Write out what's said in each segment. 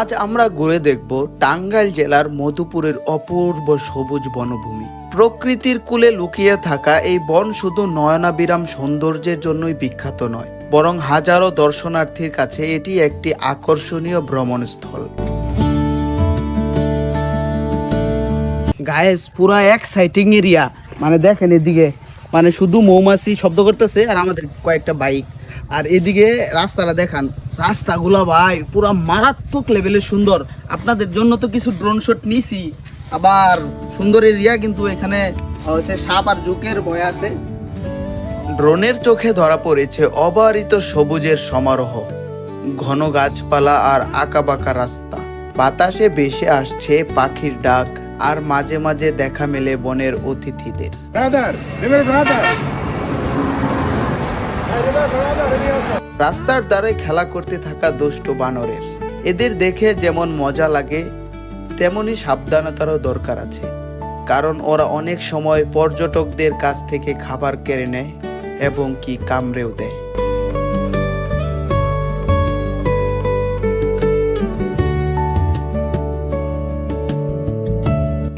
আজ আমরা ঘুরে দেখব টাঙ্গাইল জেলার মধুপুরের অপূর্ব সবুজ বনভূমি। প্রকৃতির কুলে লুকিয়ে থাকা এই বন শুধু নয়নাবিরাম সৌন্দর্যের জন্যই বিখ্যাত নয়, বরং হাজারো দর্শনার্থীর কাছে এটি একটি আকর্ষণীয় ভ্রমণস্থল। গায়েস পুরা এক্সাইটিং এরিয়া মানে দেখেন এদিকে মানে শুধু মৌমাছি শব্দ করতেছে আর আমাদের কয়েকটা বাইক আর এদিকে রাস্তাটা দেখান। রাস্তাগুলো ভাই পুরা মারাত্মক লেভেলের সুন্দর। আপনাদের জন্য তো কিছু ড্রোন শট নিছি। আবার সুন্দর এরিয়া কিন্তু এখানে হচ্ছে সাপ আর জুকের ভয় আছে। ড্রোনের চোখে ধরা পড়েছে অবারিত সবুজের সমারোহ। ঘন গাছপালা আর আঁকাবাঁকা রাস্তা। বাতাসে ভেসে আসছে পাখির ডাক আর মাঝে মাঝে দেখা মেলে বনের অতিথিদের. রাস্তার ধারে খেলা করতে থাকা দুষ্ট বানরের। এদের দেখে যেমন মজা লাগে, তেমনি সাবধানতারও দরকার আছে। কারণ ওরা অনেক সময় পর্যটকদের কাছ থেকে খাবার কেড়ে নেয় এবং কি কামড়েও দেয়।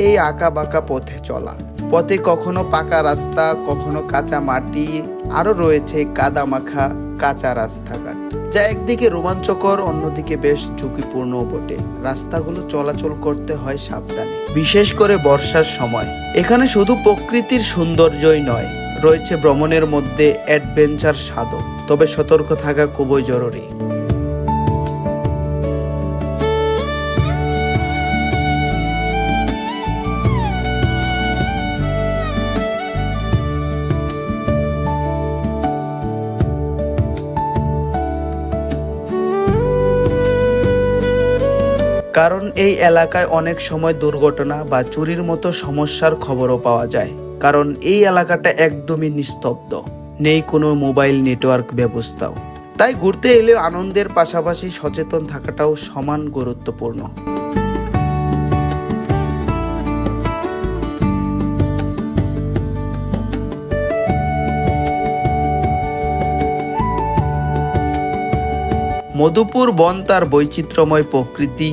এই আঁকা বাঁকা পথে চলা। পথে কখনো পাকা রাস্তা, কখনো কাঁচা মাটি, আরও রয়েছে কাদা মাখা কাঁচা রাস্তাঘাট। যা একদিকে রোমাঞ্চকর, অন্যদিকে বেশ ঝুঁকিপূর্ণ বটে। রাস্তাগুলো চলাচল করতে হয় সাবধানে, বিশেষ করে বর্ষার সময়। এখানে শুধু প্রকৃতির সৌন্দর্যই নয়, রয়েছে ভ্রমণের মধ্যে অ্যাডভেঞ্চার স্বাদও তবে সতর্ক থাকা খুবই জরুরি। কারণ এই এলাকায় অনেক সময় দুর্ঘটনা বা চুরির মতো সমস্যার খবরও পাওয়া যায়। কারণ এই এলাকাটা একদমই নিস্তব্ধ, নেই কোনো মোবাইল নেটওয়ার্ক ব্যবস্থাও। তাই ঘুরতে এলে আনন্দের পাশাপাশি সচেতন থাকাটাও সমান গুরুত্বপূর্ণ। মধুপুর বন তার বৈচিত্র্যময় প্রকৃতি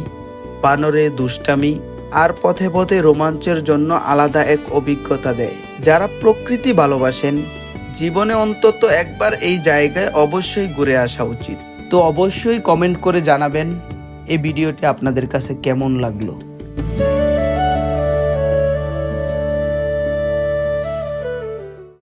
বানরে দুষ্টামি আর পথে পথে রোমাঞ্চের জন্য আলাদা এক অভিজ্ঞতা দেয়। যারা প্রকৃতি ভালোবাসেন, জীবনে অন্তত একবার এই জায়গায় অবশ্যই ঘুরে আসা উচিত। তো অবশ্যই কমেন্ট করে জানাবেন, এই ভিডিওটি আপনাদের কাছে কেমন লাগল?